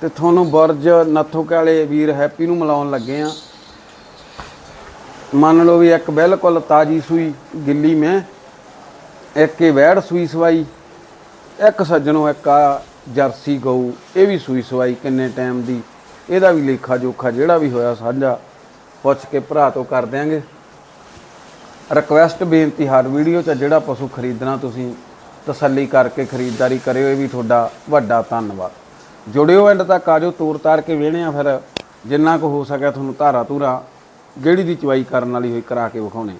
ਤੇ ਤੁਹਾਨੂੰ ਬੁਰਜ ਨੱਥੋਕੇ ਕਾਲੇ ਵੀਰ ਹੈਪੀ ਨੂੰ ਮਿਲਾਉਣ ਲੱਗੇ ਆ। ਮੰਨ ਲਓ ਵੀ ਇੱਕ ਬਿਲਕੁਲ ਤਾਜੀ ਸੂਈ ਗਿੱਲੀ ਮੈਂ, ਇੱਕ ਇਹ ਵੈੜ ਸੂਈ ਸਵਾਈ, ਇੱਕ ਸੱਜਣੋ ਇੱਕ ਆ ਜਰਸੀ ਗਊ, ਇਹ ਵੀ ਸੂਈ ਸਵਾਈ ਕਿੰਨੇ ਟਾਈਮ ਦੀ। ਇਹਦਾ ਵੀ ਲੇਖਾ ਜੋਖਾ ਜਿਹੜਾ ਵੀ ਹੋਇਆ ਸਾਂਝਾ ਪੁੱਛ ਕੇ ਭਰਾ ਤੋਂ ਕਰ ਦਿਆਂਗੇ। ਰਿਕਵੈਸਟ ਬੇਨਤੀ ਹਰ ਵੀਡੀਓ 'ਚ ਜਿਹੜਾ ਪਸ਼ੂ ਖਰੀਦਣਾ ਤੁਸੀਂ ਤਸੱਲੀ ਕਰਕੇ ਖਰੀਦਦਾਰੀ ਕਰਿਓ, ਇਹ ਵੀ ਤੁਹਾਡਾ ਵੱਡਾ ਧੰਨਵਾਦ। ਜੁੜਿਓ ਐਂਡ ਤੱਕ ਆਜੋ ਤੂਰ ਤਾਰ ਕੇ ਵੇਹਣੇ ਆ ਫਿਰ। ਜਿੰਨਾ ਕੁ ਹੋ ਸਕਿਆ ਤੁਹਾਨੂੰ ਧਾਰਾ ਧੂਰਾ ਜਿਹੜੀ ਦੀ ਚਵਾਈ ਕਰਨ ਵਾਲੀ ਹੋਈ ਕਰਾ ਕੇ ਵਿਖਾਉਣੇ।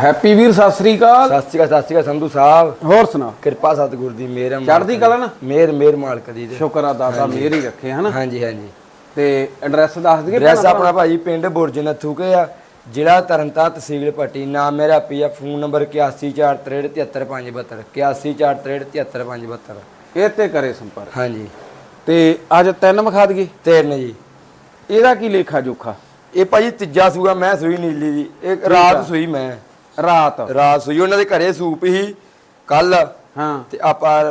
ਹੈਪੀ ਵੀਰ ਸਤਿ ਸ੍ਰੀ ਅਕਾਲ। ਸਤਿ ਸ਼੍ਰੀ ਅਕਾਲ ਸਤਿ ਸ਼੍ਰੀ ਅਕਾਲ ਸੰਧੂ ਸਾਹਿਬ। ਹੋਰ ਸੁਣਾ ਕਿਰਪਾ ਸਤਿਗੁਰ ਦੀ ਮਿਹਰ ਹੈ ਚੜ੍ਹਦੀ ਕਲਾ ਨਾ? ਮਿਹਰ ਮਿਹਰ ਮਾਲਕ ਦੀ ਤੇ। ਸ਼ੁਕਰ ਆ ਦਾਤਾ ਮੇਰ ਹੀ ਰੱਖੇ ਹਨਾ? ਹਾਂਜੀ ਹਾਂਜੀ। ਤੇ ਐਡਰੈਸ ਦੱਸ ਦਈਏ ਐਡਰੈਸ ਆਪਣਾ ਭਾਜੀ ਪਿੰਡ ਬੁਰਜ ਨੱਥੂਕੇ ਆ ਜ਼ਿਲ੍ਹਾ ਤਰਨਤਾਰਨ ਤਹਿਸੀਲ ਪੱਟੀ। ਨਾਮ ਮੇਰਾ ਪੀਆ ਫੋਨ ਨੰਬਰ 8143373572 8143373572 ਇਹ ਤੇ ਕਰੇ ਸੰਪਰਕ। ਹਾਂਜੀ। ਤੇ ਅੱਜ ਤਿੰਨ ਵਿਖਾ ਦਈਏ ਤੇ ਨੇ ਜੀ। ਇਹਦਾ ਕੀ ਲੇਖਾ ਜੋਖਾ? ਇਹ ਭਾਜੀ ਤੀਜਾ ਸੂਆ ਮੈਂ ਸੂਈ ਨੀਲੀ ਦੀ ਇਹ। ਰਾਤ ਸੂਈ ਮੈਂ। ਰਾਤ। ਰਾਤ ਸੂਈ ਉਹਨਾਂ ਦੇ ਘਰੇ ਸੂਪ ਹੀ। ਕੱਲ ਹਾਂ। ਤੇ ਆਪਾਂ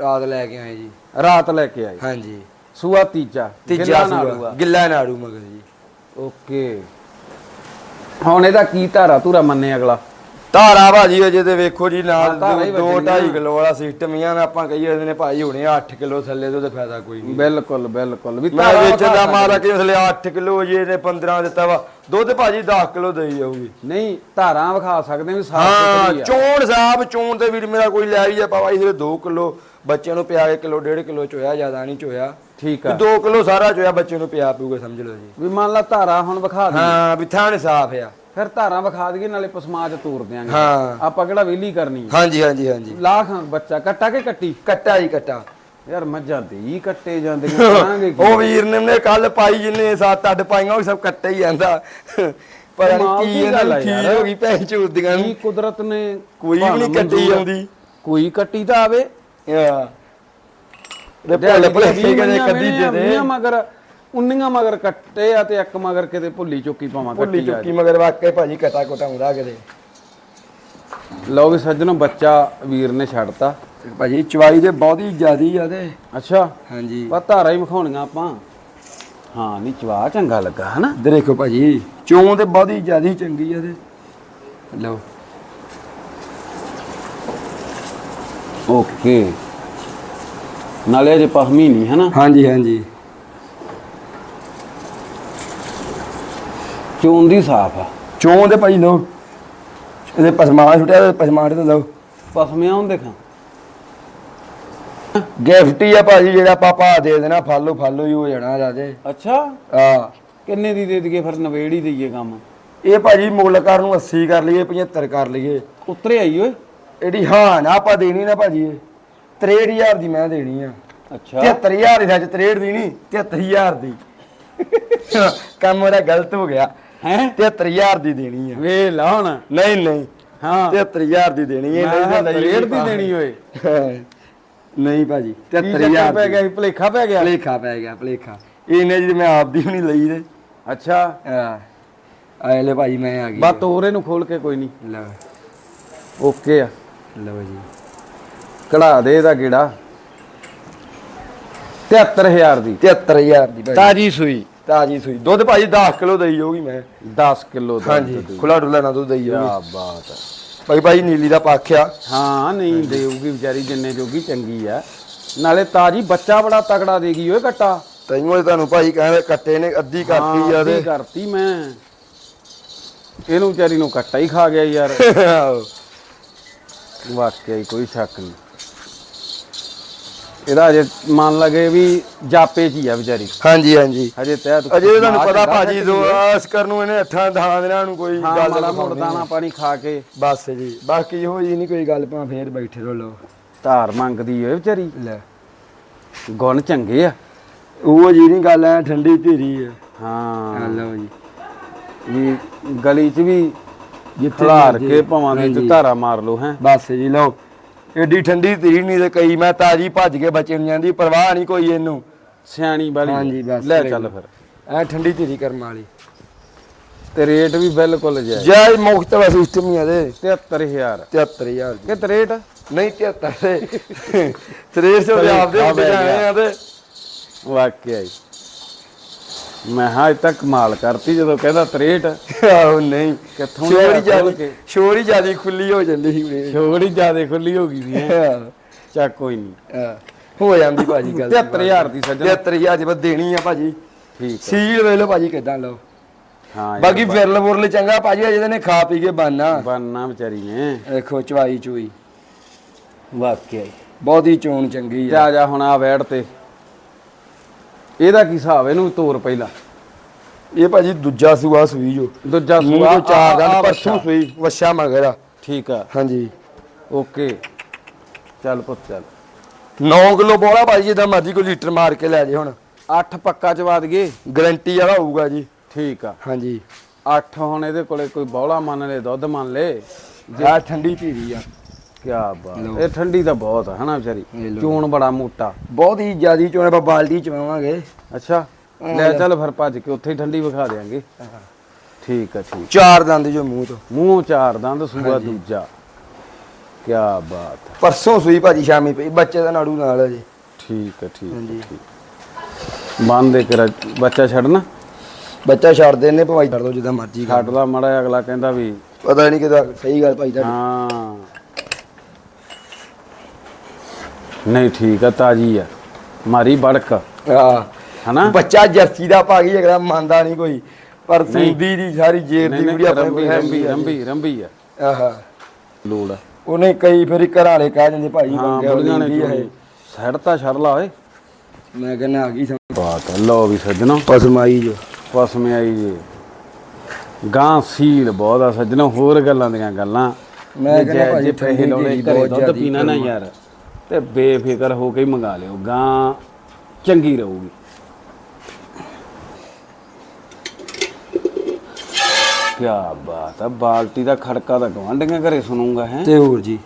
ਰਾਤ ਲੈ ਕੇ ਆਏ ਜੀ। ਰਾਤ ਲੈ ਕੇ ਆਏ। ਹਾਂਜੀ। ਸੂਆ ਤੀਜਾ। ਤੀਜਾ ਸੂਆ। ਗਿੱਲਾ ਨਾੜੂ ਮਗਰ ਜੀ। ਓਕੇ। ਹੁਣ ਇਹਦਾ ਕੀ ਧਾਰਾ ਧੂਰਾ ਮੰਨੇ ਅਗਲਾ? ਧਾਰਾ ਭਾਜੀ ਅਜੇ ਤੇ ਵੇਖੋ ਜੀ ਨਾਲ ਹਾਂ, ਧਾਰਾ ਹੀ 2 ਵੱਜਣੀਆਂ। 2.5 ਕਿਲੋ ਵਾਲਾ ਸਿਸਟਮ ਹੀ ਆ ਨਾ ਆਪਾਂ ਕਹੀਏ ਇਹਦੇ ਨੇ ਭਾਈ ਹੁਣੇ 8 ਕਿਲੋ ਥੱਲੇ ਤੋਂ ਤੇ ਫਾਇਦਾ ਕੋਈ ਨਹੀਂ। ਬਿਲਕੁਲ ਬਿਲਕੁਲ। ਵੀ ਮੈਂ ਧਾਰਾ ਵੇਚਣ ਦਾ ਵਿਖਾ ਮਾਰਾ ਕਿ ਥੱਲੇ 8 ਕਿਲੋ ਜੇ ਇਹਨੇ 15 ਦਿੱਤਾ ਵਾ ਦੁੱਧ ਭਾਜੀ 10 ਕਿਲੋ ਦੇਈ ਜਾਊਗੀ। ਨਹੀਂ ਧਾਰਾਂ ਵਿਖਾ ਸਕਦੇ ਵੀ ਸਾਫ਼ ਹਾਂ ਚੋਣ ਸਾਹਿਬ ਚੋਣ ਤੇ ਵੀਰ ਮੇਰਾ ਕੋਈ ਲੈ ਵੀ ਜਾ ਪਾਵਾ ਇਹਦੇ 2 ਕਿਲੋ ਬੱਚੇ ਨੂੰ ਪਿਆ ਕੇ ਕਿਲੋ 1.5 ਕਿਲੋ ਚੋਇਆ ਜ਼ਿਆਦਾ ਨਹੀਂ ਚੋਇਆ। ਠੀਕ ਵੀ ਆ 2 ਕਿਲੋ ਸਾਰਾ ਚੋਇਆ ਬੱਚੇ ਨੂੰ ਪਿਆ ਪਊਗਾ ਸਮਝ ਲਓ ਜੀ। ਵੀ ਮੰਨ ਲਾ ਧਾਰਾ ਹੁਣ ਵਿਖਾ ਦੇ ਹਾਂ ਵੀ ਥਾਣ ਸਾਫ਼ ਆ। ਫਿਰ ਧਾਰਾਂ ਵਿਖਾ ਦਈਏ ਨਾਲੇ ਪਸਮਾਜ ਤੋਰ ਦਿਆਂਗੇ। ਹਾਂ। ਆਪਾਂ ਕਿਹੜਾ ਵਿਹਲੀ ਕਰਨੀ ਹਾਂਜੀ ਹਾਂਜੀ ਹਾਂਜੀ। ਲਾਖ ਬੱਚਾ ਕੱਟਾ ਕੇ ਕੱਟੀ? ਕੱਟਾ ਹੀ ਕੱਟਾ। ਯਾਰ ਮੱਝਾਂ ਦੇ ਹੀ ਕੱਟੇ ਜਾਂਦੀਆਂ ਕਰਾਂਗੇ ਕੀ? ਉਹ ਵੀਰ ਨੇ ਨੇ ਕੱਲ ਪਾਈ ਜਿੰਨੇ ਸੱਤ ਅੱਡ ਪਾਈਆਂ ਉਹ ਸਭ ਕੱਟੇ ਹੀ ਜਾਂਦਾ। ਪਰ ਕੀ ਇਹਨਾਂ। ਚੀਜ਼ ਹੋ ਗਈ ਭੈਣ ਚੂਦੀਆਂ ਕੀ ਨੂੰ? ਕੁਦਰਤ ਨੇ ਕੋਈ ਵੀ ਨਹੀਂ ਕੱਟੀ। ਜਾਂਦੀ। ਕੋਈ ਕੱਟੀ ਤਾਂ ਆਵੇ। ਹਾਂ। ਦੇ ਭੁੱਲ ਭੁੱਲੇ ਕਦੇ ਕੱਦੀ ਦੇ ਦੇ ਮਗਰ ਉੰਨੀਆਂ ਮਗਰ ਕੱਟੇ ਆ ਤੇ ਇੱਕ ਮਗਰ ਕਿਤੇ ਭੁੱਲੀ ਚੁੱਕੀ ਪਾਵਾਂ ਭੁੱਲੀ ਕੱਟੀ ਆ ਚੁੱਕੀ ਮਗਰ ਵਾਕੇ ਭਾਜੀ ਕਟਾ ਕੋਟਾ ਹੁੰਦਾ ਕਦੇ ਲਓ ਵੀ ਸੱਜਣੋ ਬੱਚਾ ਵੀਰ ਨੇ ਛੱਡਤਾ। ਭਾਜੀ ਚਵਾਈ ਦੇ ਬਹੁਤੀ ਜ਼ਿਆਦੀ ਆ ਤੇ। ਅੱਛਾ। ਹਾਂਜੀ। ਬਸ ਧਾਰਾ ਹੀ ਵਿਖਾਉਣੀਆਂ ਆਪਾਂ। ਹਾਂ ਨਹੀਂ ਚਵਾ ਚੰਗਾ ਲੱਗਾ ਹਨਾ? ਦੇਖੋ ਭਾਜੀ ਚੋਂ ਤੇ ਬਹੁਤੀ ਜ਼ਿਆਦੀ ਚੰਗੀ ਆ ਤੇ। ਲਓ। ਓਕੇ। ਨਾਲੇ ਅਜੇ ਪਹਮੀ ਨਹੀਂ ਹਨਾ? ਹਾਂਜੀ ਹਾਂਜੀ। ਚੋਣ ਦੀ ਸਾਫ਼ ਆ। ਚੋਂ ਤੇ ਭਾਜੀ ਲਓ ਇਹਦੇ ਪਸਮਾਨ ਛੁੱਟਿਆ ਤੇ ਪਸਮਾਨ ਤੇ ਲਓ। ਪਸਮਿਆਂ ਨੂੰ ਦੇਖਾਂ। ਗਿਫਟ ਹੀ ਆ ਭਾਜੀ ਜਿਹੜਾ ਪਾਪਾ ਦੇ ਦੇਣਾ ਫਾਲੋ ਫਾਲੋ ਹੀ ਹੋ ਜਾਣਾ ਰਾਜੇ। ਅੱਛਾ? ਆ ਕਿੰਨੇ ਦੀ ਦੇ ਦਈਏ ਫਿਰ ਨਵੇੜ ਹੀ ਦਈਏ ਕੰਮ? ਇਹ ਭਾਜੀ ਮੁੱਲ ਕਰ ਨੂੰ 80 ਕਰ ਲਈਏ 75 ਕਰ ਲਈਏ। ਉਤਰੇ ਆਈ ਓਏ। ਇਹਦੀ ਹਾਂ ਨਾ ਆਪਾਂ ਦੇਣੀ ਨਾ ਭਾਜੀ ਇਹ। 63000 ਦੀ ਮੈਂ ਦੇਣੀ ਆ। ਅੱਛਾ। 73000 ਦੀ ਸੱਚ 63 ਦੀ ਨਹੀਂ 73000 ਦੀ। ਕੰਮ ਉਹਦਾ ਗਲਤ ਹੋ ਗਿਆ। ਹੈ? 73000 ਦੀ ਦੇਣੀ ਆ। ਵੇ ਲਾ ਹੁਣ। ਨਹੀਂ ਨਹੀਂ। ਹਾਂ। 73000 ਦੀ ਦੇਣੀ ਹੈ ਮੈਂ ਨਹੀਂ ਰੇਡ ਦੀ ਦੇਣੀ ਓਏ। ਨਹੀਂ ਭਾਜੀ ਕੀ ਚੱਕਰ 73000 ਪੈ ਗਿਆ ਭਲੇਖਾ ਪੈ ਗਿਆ? ਭਲੇਖਾ ਪੈ ਗਿਆ ਭਲੇਖਾ। ਇਹਨੇ ਜੀ ਮੈਂ ਆਪਦੀ ਵੀ ਨਹੀਂ ਲਈ ਤੇ। ਅੱਛਾ। ਆ ਆਏ ਲੈ ਭਾਜੀ ਮੈਂ ਆ ਗਈ। ਬਾ ਤੋਰੇ ਨੂੰ ਖੋਲ ਕੇ ਕੋਈ ਨਹੀਂ। ਲਓ ਓਕੇ ਆ। ਲਓ ਜੀ ਕਢਾ ਦੇ ਇਹਦਾ ਗੇੜਾ। 73000 ਦੀ 73000 ਦੀ। ਤਾਜੀ ਸੂਈ। ਤਾਜੀ ਸੂਈ ਦੁੱਧ ਭਾਜੀ 10 ਕਿਲੋ ਦੇਈ ਜਾਊਗੀ ਮੈਂ। 10 ਕਿਲੋ ਦਾ ਹਾਂਜੀ ਖੁੱਲਾ ਡੁੱਲਾ ਨਾ ਦੁੱਧ ਦੇਈ ਕੀ ਜਾਊਗੀ ਬਾਤ ਹੈ। ਭਾਈ ਭਾਈ ਨੀਲੀ ਦਾ ਪਾਖਿਆ ਹਾਂ ਨਹੀਂ ਦੇਊਗੀ ਵਿਚਾਰੀ ਜਿੰਨੇ ਜੋਗੀ ਚੰਗੀ ਆ। ਨਾਲੇ ਤਾਜੀ ਬੱਚਾ ਬੜਾ ਤਕੜਾ ਦੇਗੀ ਓਏ ਕੱਟਾ ਤੈਨੂੰ ਇਹ ਤੁਹਾਨੂੰ ਭਾਈ ਕਹਿੰਦੇ ਕੱਟੇ ਨੇ ਅੱਧੀ ਕਰਤੀ ਆ ਹਾਂ, ਤੇ। ਅੱਧੀ ਕਰਤੀ ਮੈਂ। ਇਹਨੂੰ ਵਿਚਾਰੀ ਨੂੰ ਕੱਟਾ ਹੀ ਖਾ ਗਿਆ ਯਾਰ। ਵਾਕਿਆ ਹੀ ਕੋਈ ਸ਼ੱਕ ਨਹੀਂ। ਇਹਦਾ ਅਜੇ ਮੰਨ ਲਗੇ ਵੀ ਜਾਪੇ ਚ ਹੀ ਆ ਵਿਚਾਰੀ। ਹਾਂਜੀ ਹਾਂਜੀ। ਹਜੇ ਤਹਿ ਅਜੇ ਤੁਹਾਨੂੰ ਪਤਾ ਭਾਜੀ ਦੋ ਆਸਕਰ ਨੂੰ ਇਹਨੇ ਅੱਠਾਂ ਦਹਾਂ ਦਿਨਾਂ ਨੂੰ ਕੋਈ ਗੱਲ ਮਾੜਾ ਮੋੜ ਦਾਣਾ ਪਾਣੀ ਖਾ ਕੇ। ਬਸ ਜੀ ਬਾਕੀ ਇਹੋ ਜੀ ਨਹੀਂ ਕੋਈ ਗੱਲ ਪਾ ਫੇਰ ਬੈਠੇ ਰਹੋ ਲੋ ਧਾਰ ਮੰਗਦੀ ਓਏ ਵਿਚਾਰੀ। ਲੈ। ਗੁਣ ਚੰਗੇ ਆ। ਉਹ ਜੀ ਨਹੀਂ ਗੱਲ ਐ ਠੰਡੀ ਧੀਰੀ ਆ। ਹਾਂ। ਲਓ ਜੀ। ਵੀ ਗਲੀ 'ਚ ਵੀ ਜਿੱਥੇ ਖਲਾਰ। ਕੇ ਭਾਵਾਂ ਦੇ ਧਾਰਾ ਮਾਰ ਲਓ ਹੈ। ਬਸ ਜੀ ਲਓ। ਏਡੀ ਠੰਡੀ ਧੀਰੀ ਨਹੀਂ ਤੇ ਕਈ ਮੈਂ ਤਾਜੀ ਭੱਜ ਕੇ ਬੱਚੇ ਨੂੰ ਜਾਂਦੀ ਪਰਵਾਹ ਨਹੀਂ ਕੋਈ ਇਹਨੂੰ। ਸਿਆਣੀ ਵਾਲੀ। ਹਾਂਜੀ, ਬਸ ਲੈ। ਚੱਲ ਫਿਰ। ਐ ਠੰਡੀ ਧੀਰੀ ਕਰਮ ਵਾਲੀ। ਤੇ ਰੇਟ ਵੀ ਬਿਲਕੁਲ ਜਾਇਜ਼। ਜੈ ਮੁਕਤ ਵਾ ਸਿਸਟਮ ਹੀ ਆ ਦੇ। 73000 73000 ਕਿ 63 ਨਹੀਂ 73 300 ਦੇ ਆਪਦੇ ਉੱਤੇ ਜਾਣੇ ਆ ਤੇ ਵਾਕਿਆ ਹੀ। ਮੈਂ ਹਾਂ ਅਜੇ ਤੱਕ ਕਮਾਲ ਕਰਤੀ ਜਦੋਂ ਕਹਿੰਦਾ 63 ਆਹੋ ਨਹੀਂ। ਕਿੱਥੋਂ ਸ਼ੋਰ ਹੀ ਜਿਆਦੀ? ਸ਼ੋਰ ਹੀ ਜਿਆਦੀ ਖੁੱਲੀ ਹੋ ਜਾਂਦੀ ਸੀ ਵੀਰੇ ਛੋੜੀ ਜਿਆਦੇ ਖੁੱਲੀ ਹੋ ਗਈ ਸੀ ਹੈਂ। ਚੱਕ ਕੋਈ ਨਹੀਂ। ਹੋ। ਜਾਂਦੀ ਭਾਜੀ ਗੱਲ 73000 ਦੀ ਸੱਜਣ। 73000 ਦੀ ਬਸ ਦੇਣੀ ਆ ਭਾਜੀ। ਠੀਕ ਹੈ ਸੀਲ ਵੇਖ ਲਓ ਭਾਜੀ ਕਿਦਾਂ ਲਓ। ਹਾਂ ਬਾਕੀ ਵਿਰਲ ਬੁਰਲ ਚੰਗਾ ਭਾਜੀ ਅਜੇ ਨੇ ਖਾ ਪੀ ਕੇ ਬਾਨਾ ਬੰਨਾ ਵਿਚਾਰੀ ਨੇ। ਦੇਖੋ ਚਵਾਈ ਚੂਈ। ਵਾਕਿਆ ਹੀ। ਬਹੁਤ ਹੀ ਚੋਣ ਚੰਗੀ ਆ। ਆ ਜਾ ਹੁਣ ਆ ਵੈੜ ਤੇ। ਇਹਦਾ ਕੀ ਹਿਸਾਬ ਇਹਨੂੰ ਤੋਰ ਪਹਿਲਾਂ। ਇਹ ਭਾਜੀ ਦੂਜਾ ਸੂਆ ਸੂਈ ਜੋ। ਦੂਜਾ ਮੂੰਹ ਸੂਆ ਤੋਂ ਚਾਰ ਆ- ਆ ਦੰਦ ਪਰਸੋਂ ਵੱਛਾ। ਸੂਈ ਵਛਾ ਮਗਰ ਆ। ਠੀਕ ਆ। ਹਾਂਜੀ। ਓਕੇ। ਚੱਲ ਪੁੱਤ ਚੱਲ। 9 ਕਿਲੋ ਬੋਲਾ ਭਾਜੀ ਜਿੱਦਾਂ ਮਰਜ਼ੀ ਕੋਈ ਲੀਟਰ ਮਾਰ ਕੇ ਲੈ ਜੇ ਹੁਣ। 8 ਪੱਕਾ ਚਵਾ ਦਈਏ ਗਾਰੰਟੀ ਵਾਲਾ ਹੋਊਗਾ ਜੀ। ਠੀਕ ਆ। ਹਾਂਜੀ। 8 ਹੁਣ ਇਹਦੇ ਕੋਲੇ ਕੋਈ ਬੌਲਾ ਮੰਨ ਲੈ ਦੁੱਧ ਮੰਨ ਲੈ। ਆ ਠੰਡੀ ਧੀਰੀ ਆ। ਕੀ ਬਾਤ। ਇਹ ਠੰਡੀ ਤਾਂ ਬਹੁਤ ਆ ਹਨਾ ਵਿਚਾਰੀ। ਚੂਣ ਬੜਾ ਮੋਟਾ। ਬਹੁਤ ਹੀ ਜ਼ਿਆਦੀ ਚੋਣ ਆਪਾਂ ਬਾਲਟੀ ਚਵਾਵਾਂਗੇ ਅੱਛਾ ਲੈ ਚੱਲ ਫਿਰ ਭੱਜ ਕੇ ਉੱਥੇ ਹੀ ਠੰਡੀ ਵਿਖਾ ਦੇਾਂਗੇ ਠੀਕ ਆ ਠੀਕ। ਚਾਰ ਦੰਦ ਜੋ ਮੂੰਹ ਤੋਂ। ਮੂੰਹ ਚਾਰ ਦੰਦ ਸੂਆ ਦੂਜਾ। ਕੀ ਬਾਤ। ਹੈ ਪਰਸੋਂ ਸੂਈ ਭਾਜੀ ਸ਼ਾਮੀ ਪਈ ਬੱਚੇ ਦਾ ਨਾੜੂ ਨਾਲ ਹੈ ਜੀ। ਠੀਕ ਹੈ ਠੀਕ। ਹੈ ਬੰਦ ਦੇ ਕਰ ਬੱਚਾ ਛੱਡਣਾ? ਬੱਚਾ ਛੱਡਦੇ ਨੇ ਭਵਾਈ ਛੱਡ ਦੋ ਜਿੱਦਾਂ ਮਰਜ਼ੀ ਕਰ ਛੱਡ ਲਾ ਮੜਾ ਅਗਲਾ ਕਹਿੰਦਾ ਵੀ ਪਤਾ ਨਹੀਂ ਕਿਦਾ ਸਹੀ ਗੱਲ ਭਾਈ ਤੁਹਾਡੀ। ਹਾਂ। ਨਹੀਂ ਠੀਕ ਆ ਤਾਜੀ ਆ। ਮਾਰੀ ਬੜਕ। ਆ ਹਨਾ? ਬੱਚਾ ਜਰਸੀ ਦਾ ਭਾਗੀ ਅਗਲਾ ਮੰਨਦਾ ਨਹੀਂ ਕੋਈ ਪਰ। ਸੁੰਦੀ ਦੀ ਸਾਰੀ ਜੇਰ ਦੀ ਵੀਡੀਓ ਆਪਣੇ ਰੰਬੀ ਕੋਲ ਰੰਬੀ ਰੰਬੀ ਰੰਬੀ ਆ। ਆਹਾ। ਲੋੜ ਆ। ਉਹਨੇ ਕਈ ਫੇਰੀ ਘਰ ਵਾਲੇ ਕਹਿ ਦਿੰਦੇ ਭਾਈ ਨੂੰ ਨੇ ਹੈ ਸੜ ਤਾਂ ਛੜ ਲਾ ਓਏ। ਮੈਂ ਕਹਿੰਦਾ ਆ ਗਈ ਬਾਤ ਲਓ ਵੀ ਸੱਜਣੋ। ਪਸਮਾਈ ਜੋ। ਪਸਮੇ ਆਈ ਜੀ। ਗਾਂ ਸੀਲ ਬਹੁਤ ਆ ਸੱਜਣੋ ਹੋਰ ਗੱਲਾਂ ਦੀਆਂ ਗੱਲਾਂ। ਮੈਂ ਕਹਿੰਦਾ ਜੇ ਪੈਸੇ ਲਾਉਣੇ ਘਰੇ ਦੁੱਧ ਪੀਣਾ ਨਾ। ਯਾਰ। ਤੇ ਬੇਫਿਕਰ ਹੋ ਕੇ ਮੰਗਾ ਲਿਓ ਗਾਂ ਚੰਗੀ ਰਹੂਗੀ। ਕੀ ਬਾਤ ਆ ਬਾਲਟੀ ਦਾ ਖੜਕਾ ਤਾਂ ਗਵਾਂਢੀਆਂ ਘਰੇ ਸੁਣੂਗਾ ਹੈ? ਤੇ ਹੋਰ ਜੀ।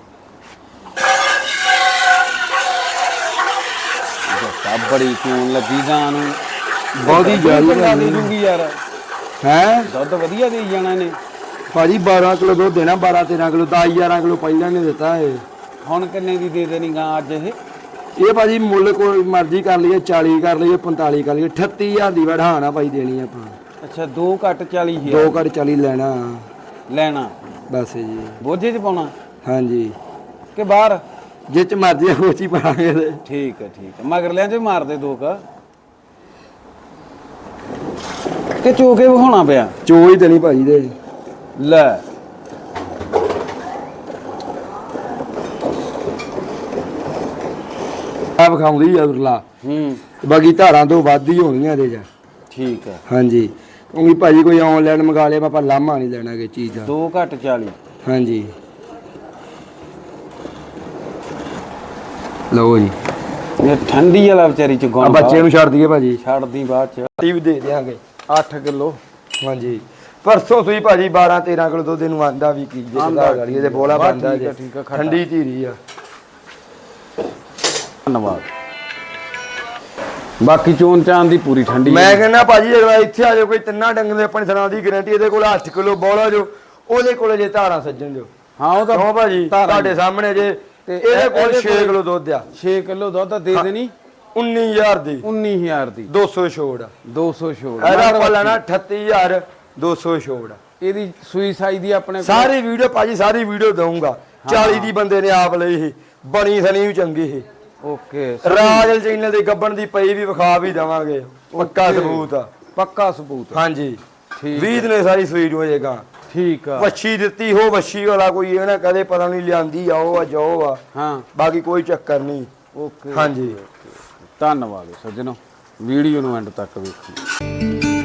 ਤਾਂ ਬੜੀ ਕਿਉਂ ਲੱਗੀ ਗਾਂ ਨੂੰ। ਬਹੁਤੀ ਜ਼ਿਆਦੀ ਦੇ ਦੂੰਗੀ ਯਾਰ। ਹੈ? ਦੁੱਧ ਵਧੀਆ ਦੇ ਜਾਣਾ ਨੇ ਭਾਜੀ 12 ਕਿਲੋ ਦੁੱਧ ਦੇਣਾ 12 13 ਕਿਲੋ 10 11 ਕਿਲੋ ਪਹਿਲਾਂ ਨੇ ਦਿੱਤਾ ਇਹ। ਹੁਣ ਕਿੰਨੇ ਦੀ ਦੇ ਦੇਣੀ ਗਾਂ ਅੱਜ ਇਹ? ਇਹ ਭਾਜੀ ਮੁੱਲ ਕੋਈ ਮਰਜ਼ੀ ਕਰ ਲਈਏ 40 ਕਰ ਲਈਏ 45 ਕਰ ਲਈਏ 38000 ਦੀ ਵਢਾਣਾ ਭਾਈ ਦੇਣੀ ਆਪਾਂ। ਅੱਛਾ 2 ਘੱਟ 40 ਦੋ ਘੜ 40 ਲੈਣਾ। ਲੈਣਾ। ਬਸ ਜੀ। ਬੋਝੇ 'ਚ ਪਾਉਣਾ? ਹਾਂਜੀ। ਕਿ ਬਾਹਰ? ਜੇ ਚ ਮਰਜ਼ੀ ਹੋਚੀ ਪਾਵਾਂਗੇ ਤੇ ਠੀਕ ਹੈ ਠੀਕ ਹੈ ਮਗਰਲਿਆਂ 'ਚ ਵੀ ਮਾਰ ਦੇ ਦੋ ਕ। ਕਿ ਚੋਕੇ ਵਿਖਾਉਣਾ ਪਿਆ? ਚੋ ਹੀ ਦੇਣੀ ਭਾਜੀ ਦੇ। ਲੈ। ਆ ਵਿਖਾਉਂਦੀ ਆ ਉਰਲਾ ਹੂੰ। ਬਾਕੀ ਧਾਰਾਂ ਤੋਂ ਵੱਧ ਹੀ ਹੋਣੀਆਂ ਇਹਦੇ ਚ। ਠੀਕ ਹੈ ਹਾਂਜੀ। ਕਿਉਂਕਿ ਭਾਜੀ ਕੋਈ ਆਨਲਾਈਨ ਮੰਗਾ ਲਿਆ ਆਪਾਂ ਲਾਮਾ ਨਹੀਂ ਲੈਣਾ ਕਿ ਚੀਜ਼ ਦਾ। 2 ਘੱਟ 40 ਹਾਂਜੀ। ਲਓ ਜੀ। ਇਹ ਠੰਡੀ ਵਾਲਾ ਵਿਚਾਰੀ ਚ ਆ ਗੁਣ ਬੱਚੇ ਨੂੰ ਛੱਡ ਦਈਏ ਭਾਜੀ। ਛੱਡਦੀ ਬਾਅਦ ਚ। ਟੀ ਵੀ ਦੇ ਦਿਆਂਗੇ 8 ਕਿਲੋ। ਹਾਂਜੀ। ਪਰਸੋਂ ਸੂਈ ਭਾਜੀ 12 13 ਕਿਲੋ ਦੁੱਧ ਇਹਨੂੰ ਆਂਦਾ ਵੀ ਕੀ ਜੇ ਦਾ ਗਾਲੀ ਇਹਦੇ ਬੋਲਾ ਬੰਦਾ ਆ, ਜੇ। ਆ। ਠੰਡੀ ਧੀਰੀ ਆ। ਧੰਨਵਾਦ। ਬਾਕੀ ਚੋਣ ਚਾਨ ਦੀ ਪੂਰੀ ਠੰਡੀ ਮੈਂ ਕਹਿੰਦਾ ਭਾਜੀ ਅਗਲਾ ਇੱਥੇ ਆ ਜਾਓ ਕੋਈ ਤਿੰਨਾਂ ਡੰਗਰ ਦੇ ਆਪਣੀ ਥਣਾ ਦੀ ਗਾਰੰਟੀ ਇਹਦੇ ਕੋਲ 8 ਕਿਲੋ ਬੋਲਾ ਜੋ ਉਹਦੇ ਕੋਲ ਜੇ ਧਾਰਾਂ ਸੱਜਣ ਜੋ ਹਾਂ ਉਹ ਤਾਂ ਕਿਉਂ ਭਾਜੀ? ਤੁਹਾਡੇ ਸਾਹਮਣੇ ਜੇ ਤੇ ਇਹਦੇ ਇਹ- ਕੋਲ ਇਹਦੇ 6 ਕੋਲ- ਕਿਲੋ ਦੁੱਧ ਆ। 6 ਕਿਲੋ ਦੁੱਧ ਦੇ ਦੇਣੀ। 19000 ਦੀ। 19000 ਦੀ। 200 ਛੋੜ ਆ। 200 ਛੋੜ। ਇਹਦਾ ਆਪਾਂ ਲੈਣਾ 38200 200 ਛੋੜ ਇਹਦੀ ਸੂਈ ਸਾਈ ਦੀ ਆਪਣੇ ਕੋਲ ਸਾਰੀ ਵੀਡੀਓ ਭਾਜੀ ਸਾਰੀ ਵੀਡੀਓ ਦਊਂਗਾ। 40 ਦੀ ਬੰਦੇ ਨੇ ਆਪ ਲਈ ਸੀ ਬਣੀ ਸਣੀ ਵੀ ਚੰਗੀ ਸੀ ਓਕੇ ਰਾਜਲ ਚੈਨਲ ਦੇ ਗੱਬਣ ਦੀ ਪਈ ਵੀ ਵਿਖਾ ਵੀ ਦੇਵਾਂਗੇ। ਪੱਕਾ। ਸਬੂਤ ਆ। ਪੱਕਾ ਸਬੂਤ ਹਾਂਜੀ। ਠੀਕ 20 ਨੇ ਸਾਰੀ ਸੂਈ ਹੋਏਗਾ ਠੀਕ ਆ। ਵੱਛੀ ਦਿੱਤੀ ਹੋ ਵੱਛੀ ਵਾਲਾ ਕੋਈ ਇਹ ਨਾ ਕਦੇ ਪਤਾ ਨਹੀਂ ਲਿਆਂਦੀ ਆ ਉਹ ਆ ਜੋ ਆ। ਹਾਂ। ਬਾਕੀ ਕੋਈ ਚੱਕਰ ਨਹੀਂ। ਓਕੇ। ਹਾਂਜੀ। ਧੰਨਵਾਦ ਸੱਜਣੋ। ਵੀਡੀਓ ਨੂੰ ਐਂਡ ਤੱਕ ਵੇਖੋ।